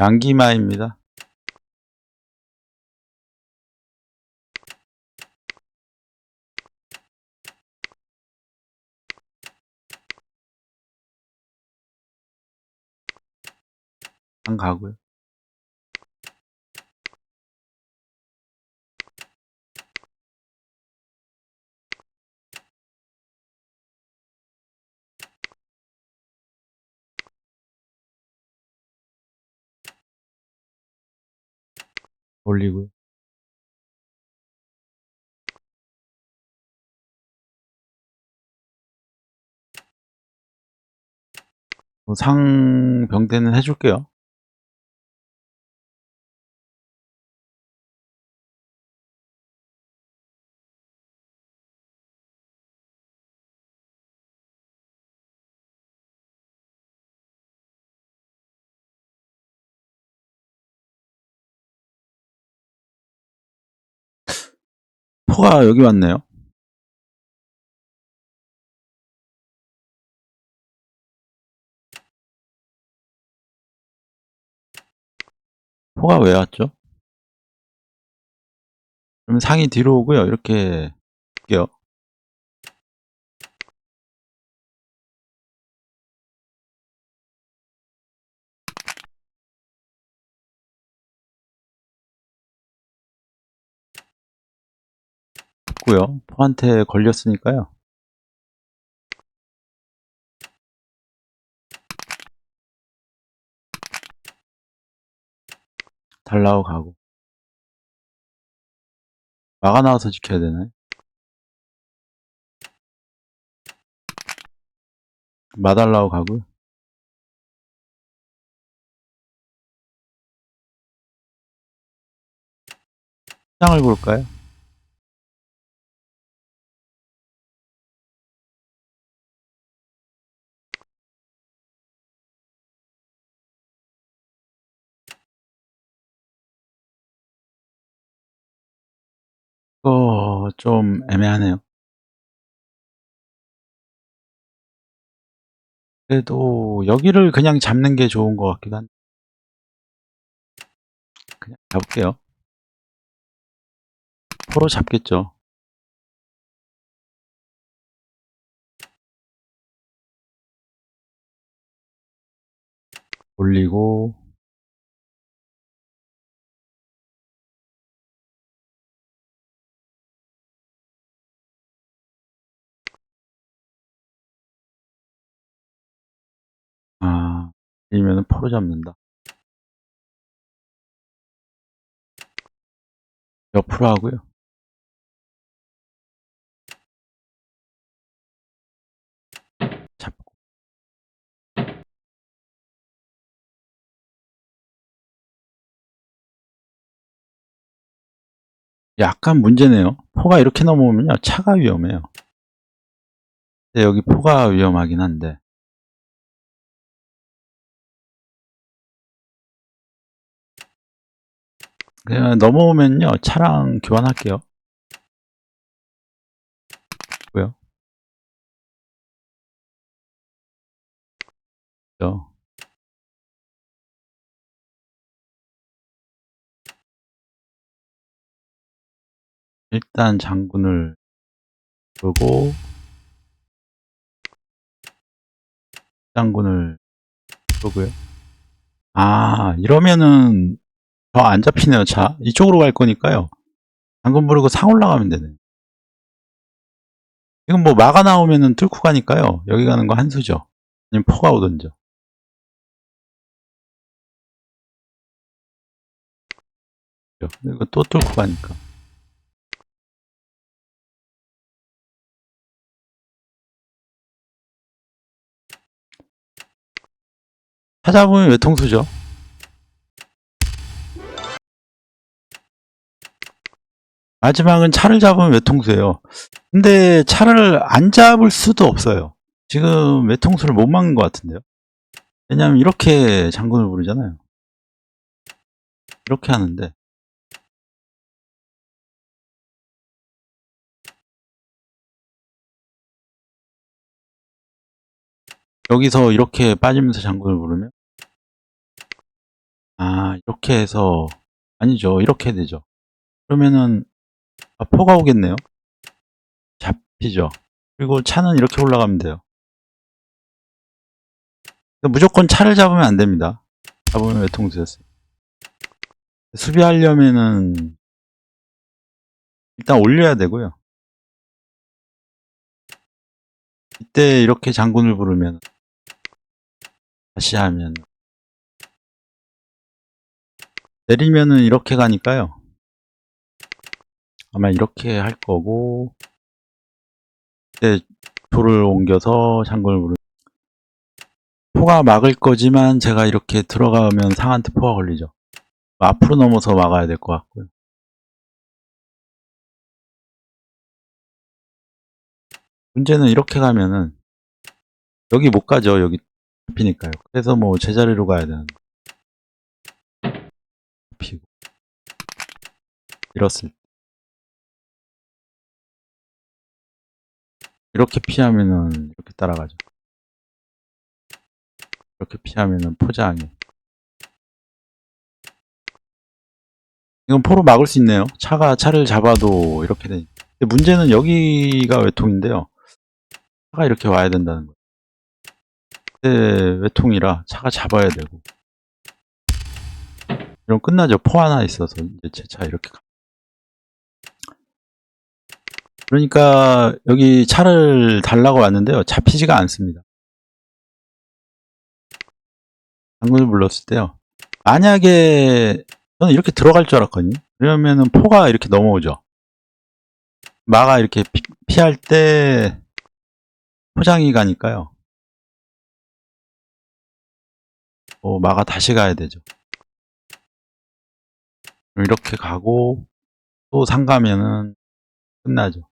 양기마입니다. 한 가고요. 올리고요. 뭐 상병대는 해줄게요. 포가 여기 왔네요. 포가 왜 왔죠? 그러면 상이 뒤로 오고요. 이렇게 할게요. 고요 포한테 걸렸으니까요. 달라고 가고 막아 나와서 지켜야 되네. 마달라고 가고요. 시장을 볼까요? 좀 애매하네요. 그래도 여기를 그냥 잡는 게 좋은 것 같기도 한데 그냥 잡을게요. 포로 잡겠죠. 올리고 아니면은 포로 잡는다. 옆으로 하고요. 잡고 약간 문제네요. 포가 이렇게 넘어오면요. 차가 위험해요. 여기 포가 위험하긴 한데 그냥 넘어오면요. 차랑 교환할게요. 뭐요? 죠 일단 장군을 보고 장군을 보고요. 아, 이러면은 더안 잡히네요, 차. 이쪽으로 갈 거니까요. 장군 부르고 상 올라가면 되네. 지금 뭐 마가 나오면은 뚫고 가니까요. 여기 가는 거 한 수죠. 아니면 포가 오던죠. 이거 또 뚫고 가니까. 찾아보면 외통수죠. 마지막은 차를 잡으면 외통수예요. 근데 차를 안 잡을 수도 없어요. 지금 외통수를 못 막는 것 같은데요. 왜냐하면 이렇게 장군을 부르잖아요. 이렇게 하는데 여기서 이렇게 빠지면서 장군을 부르면 아, 이렇게 해서, 아니죠. 이렇게 되죠. 그러면은, 아, 포가 오겠네요. 잡히죠. 그리고 차는 이렇게 올라가면 돼요. 무조건 차를 잡으면 안 됩니다. 잡으면 외통수였어요. 수비하려면은, 일단 올려야 되고요. 이때 이렇게 장군을 부르면, 다시 하면, 내리면은 이렇게 가니까요. 아마 이렇게 할 거고, 이때 돌을 옮겨서 부르 포가 막을 거지만 제가 이렇게 들어가면 상한테 포가 걸리죠. 앞으로 넘어서 막아야 될 것 같고요. 문제는 이렇게 가면은 여기 못 가죠. 여기 잡히니까요. 그래서 뭐 제자리로 가야 되는 잡히고 이렇을 때 이렇게 피하면은 이렇게 따라가죠. 이렇게 피하면은 포장이 이건 포로 막을 수 있네요. 차가 차를 잡아도 이렇게 되. 근데 문제는 여기가 외통인데요. 차가 이렇게 와야 된다는 거예요. 근데 외통이라 차가 잡아야 되고. 이럼 끝나죠. 포 하나 있어서 이제 제 차 이렇게 그러니까 여기 차를 달라고 왔는데요. 잡히지가 않습니다. 장군을 불렀을 때요. 만약에 저는 이렇게 들어갈 줄 알았거든요. 그러면은 포가 이렇게 넘어오죠. 마가 이렇게 피, 할때 포장이 가니까요. 어, 마가 다시 가야 되죠. 이렇게 가고 또 상가면은 끝나죠.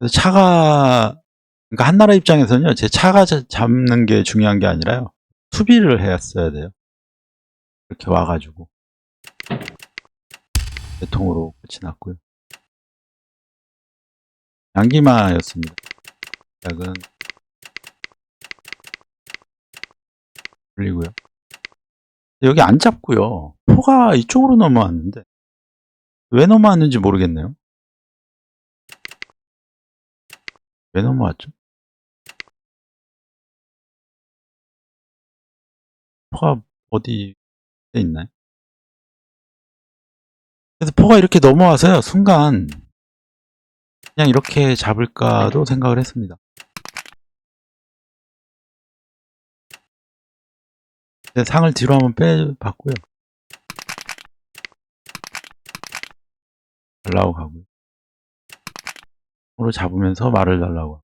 그래서 차가 그러니까 한 나라 입장에서는요, 제 차가 자- 잡는 게 중요한 게 아니라요, 수비를 했어야 돼요. 이렇게 와가지고. 대통으로 끝이 났고요. 양기마였습니다. 약은 불리고요. 여기 안 잡고요. 포가 이쪽으로 넘어왔는데 왜 넘어왔는지 모르겠네요. 왜 넘어왔죠? 포가 어디에 있나요? 그래서 포가 이렇게 넘어와서요, 순간, 그냥 이렇게 잡을까도 생각을 했습니다. 근데 상을 뒤로 한번 빼봤고요. 달라고 가고요. 으로 잡으면서 말을 달라고.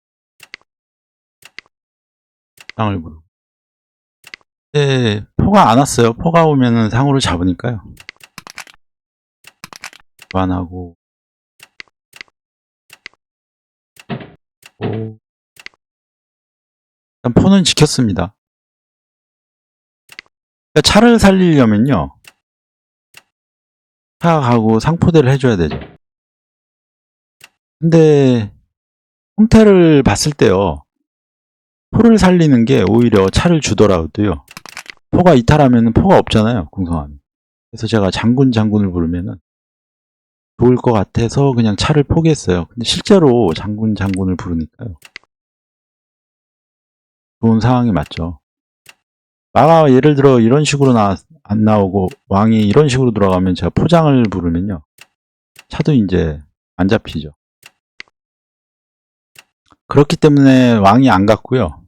상을 부르고. 네, 포가 안 왔어요. 포가 오면은 상으로 잡으니까요. 교환하고. 오. 일단 포는 지켰습니다. 그러니까 차를 살리려면요. 차 가고 상포대를 해줘야 되죠. 근데 형태를 봤을 때요. 포를 살리는 게 오히려 차를 주더라도요. 포가 이탈하면 포가 없잖아요. 궁성하면. 그래서 제가 장군 장군을 부르면은 좋을 것 같아서 그냥 차를 포기했어요. 근데 실제로 장군 장군을 부르니까요. 좋은 상황이 맞죠. 마가 예를 들어 이런 식으로 나, 안 나오고 왕이 이런 식으로 들어가면 제가 포장을 부르면요. 차도 이제 안 잡히죠. 그렇기 때문에 왕이 안 갔고요.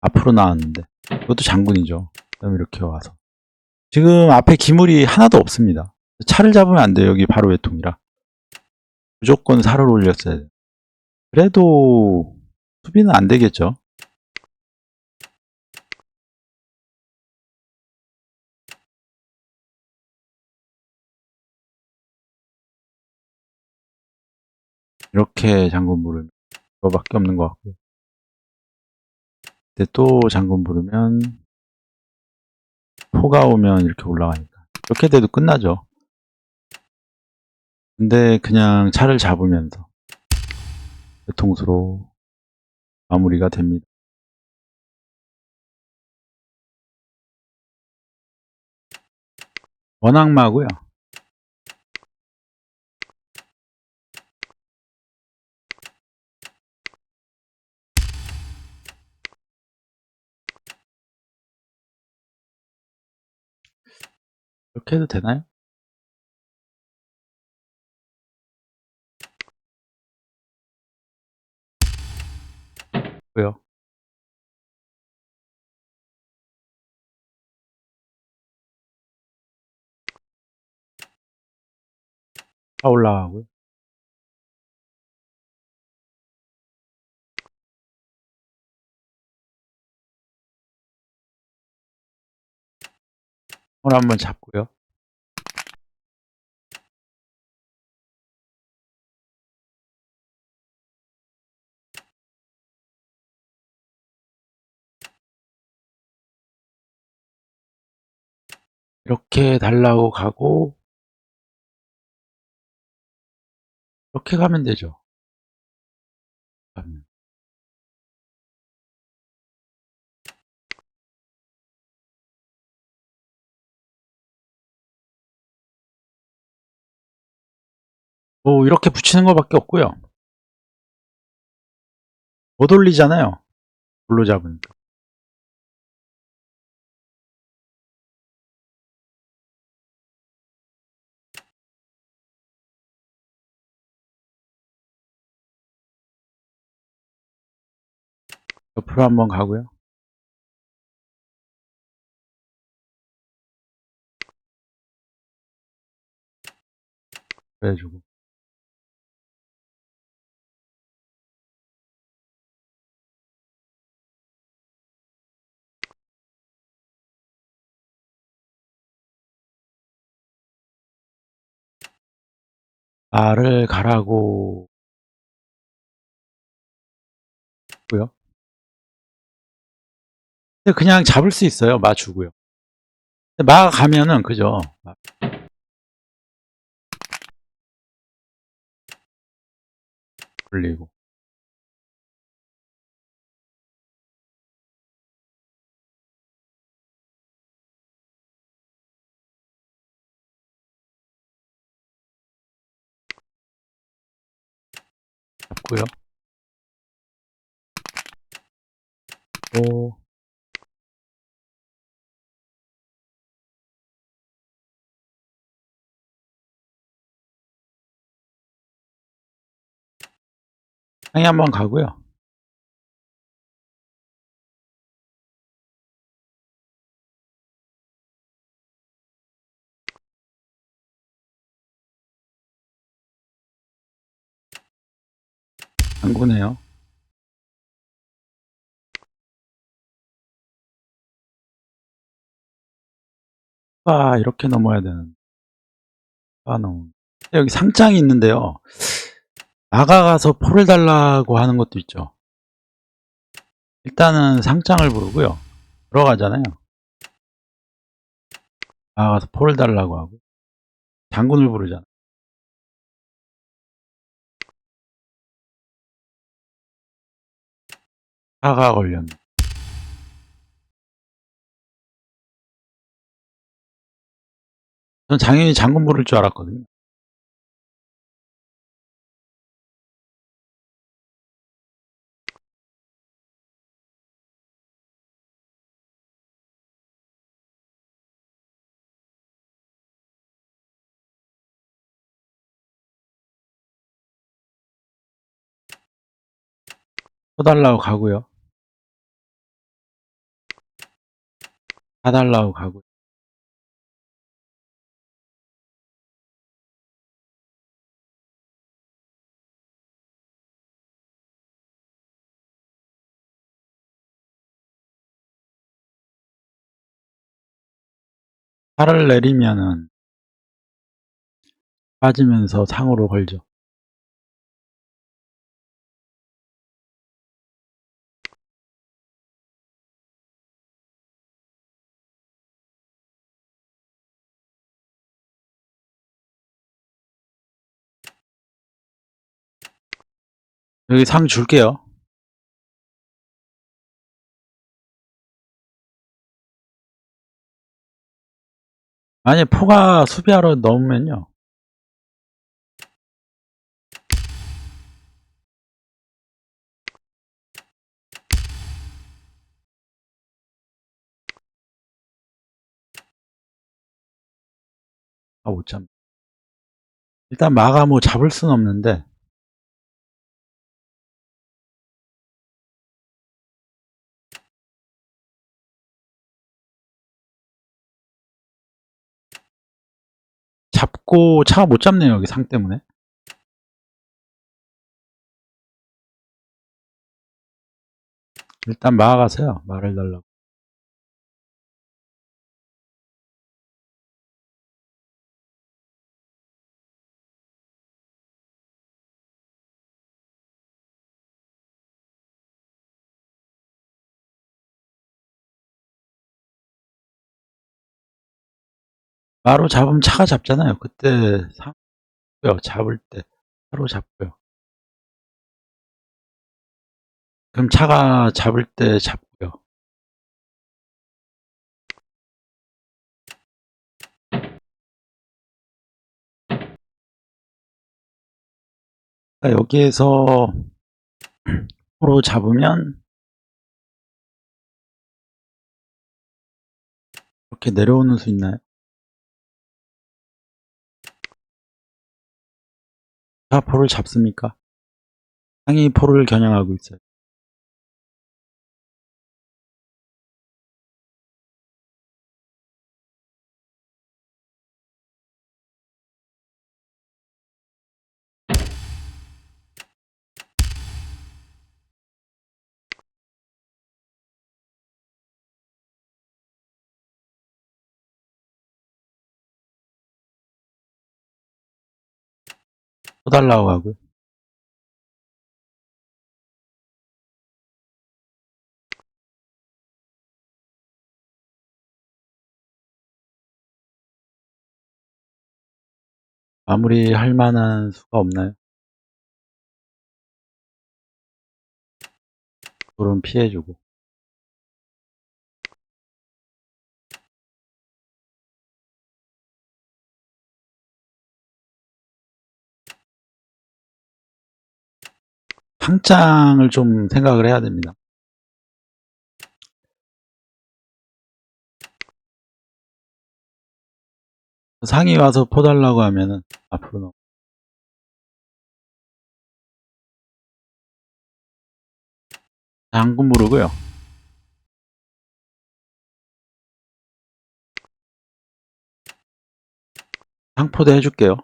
앞으로 나왔는데 이것도 장군이죠. 그다음에 이렇게 와서 지금 앞에 기물이 하나도 없습니다. 차를 잡으면 안 돼요. 여기 바로 외통이라 무조건 살을 올렸어야 돼요. 그래도 수비는 안 되겠죠. 이렇게 장군 부르면 그거밖에 없는 것 같고요. 근데 또 장군 부르면 포가 오면 이렇게 올라가니까 이렇게 돼도 끝나죠. 근데 그냥 차를 잡으면서 통수로 마무리가 됩니다. 원악마고요. 이렇게 해도 되나요? 왜요? 다 올라가고요. 오늘 한번 잡고요. 이렇게 달라고 가고 이렇게 가면 되죠. 가면. 뭐 이렇게 붙이는 것밖에 없고요. 못 올리잖아요. 불로 잡으니까. 옆으로 한번 가고요. 그래주고 말을 가라고 고요. 그냥 잡을 수 있어요. 마 주고요. 마가 가면은 그죠. 마- 올리고 잡고요. 상에 한번 가고요. 안구네요. 아 이렇게 넘어야 되는. 아 넘. 여기 상장이 있는데요. 나가가서 포를 달라고 하는 것도 있죠. 일단은 상장을 부르고요. 들어가잖아요. 나가서 포를 달라고 하고 장군을 부르잖아. 사가 걸렸네. 전 당연히 장군 부를 줄 알았거든요. 써달라고 가고요. 사달라고 가고 살을 내리면은 빠지면서 상으로 걸죠. 여기 상 줄게요. 만약에 포가 수비하러 넘으면요. 아, 못 잡. 일단 마가 뭐 잡을 순 없는데, 잡고 차가 못 잡네요, 여기 상 때문에. 일단 마가서요, 말을 달라고. 마로 잡으면 차가 잡잖아요. 그때 상고요 잡을 때 차로 잡고요. 그럼 차가 잡을 때 잡고요. 그러니까 여기에서 포로 잡으면 이렇게 내려오는 수 있나요? 포를 잡습니까? 상이 포를 겨냥하고 있어요. 또 달라고 하고요. 마무리할 만한 수가 없나요? 돌은 피해주고. 상장을 좀 생각을 해야 됩니다. 상이 와서 포 달라고 하면은 앞으로 넘 장군 부르고요. 상포대 해줄게요.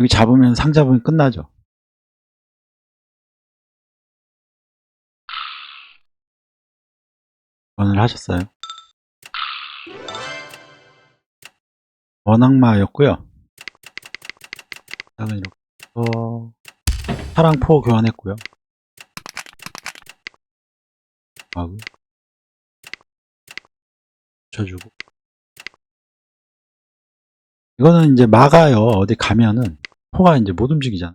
여기 잡으면 상 잡으면 끝나죠. 원을 하셨어요. 원악마였고요. 땅은 이렇게 해서 사랑포 교환했고요. 하고 붙여주고 이거는 이제 막아요. 어디 가면은 포가 이제 못 움직이잖아.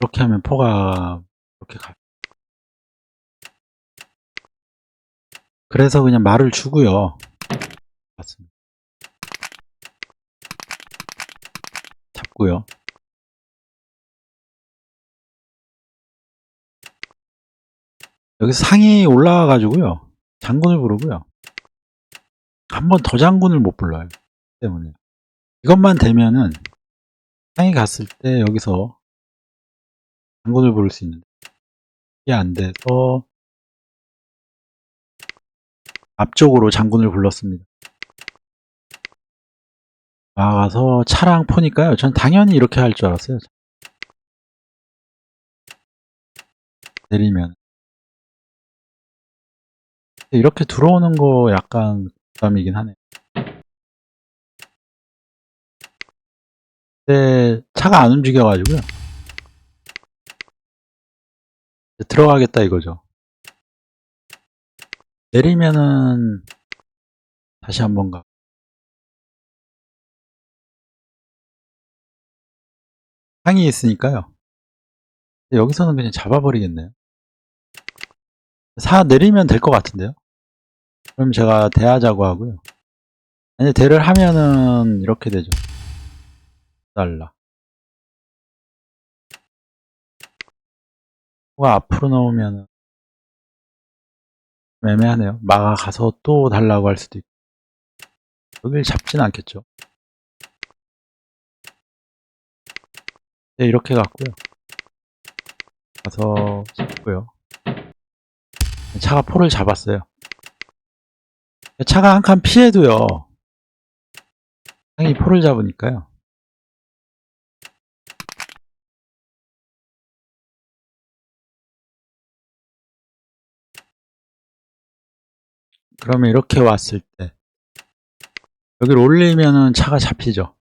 이렇게 하면 포가 이렇게 가. 그래서 그냥 말을 주고요. 맞습니다. 잡고요. 여기 상이 올라와 가지고요. 장군을 부르고요. 한 번 더 장군을 못 불러요. 때문에. 이것만 되면은 상이 갔을 때 여기서 장군을 부를 수 있는데 이게 안 돼서 앞쪽으로 장군을 불렀습니다. 나가서 차랑 포니까요. 전 당연히 이렇게 할 줄 알았어요. 내리면 이렇게 들어오는 거 약간 부담이긴 하네. 근데 차가 안 움직여가지고요. 들어가겠다 이거죠. 내리면은 다시 한번 가. 상이 있으니까요. 여기서는 그냥 잡아버리겠네요. 사 내리면 될 것 같은데요. 그럼 제가 대하자고 하고요. 아니 대를 하면은 이렇게 되죠. 달라. 뭐가 앞으로 나오면은 좀 애매하네요. 마가 가서 또 달라고 할 수도 있고. 여길 잡진 않겠죠. 네, 이렇게 갔고요. 가서 잡고요. 차가 포를 잡았어요. 차가 한 칸 피해도요. 상이 포를 잡으니까요. 그러면 이렇게 왔을 때 여기를 올리면은 차가 잡히죠.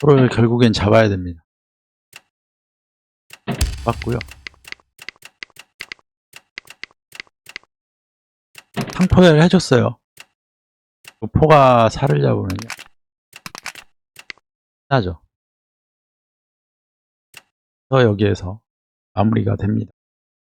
포를 결국엔 잡아야 됩니다. 맞고요. 상포를 해줬어요. 그 포가 살을 잡으면요. 나죠. 그래서 여기에서 마무리가 됩니다.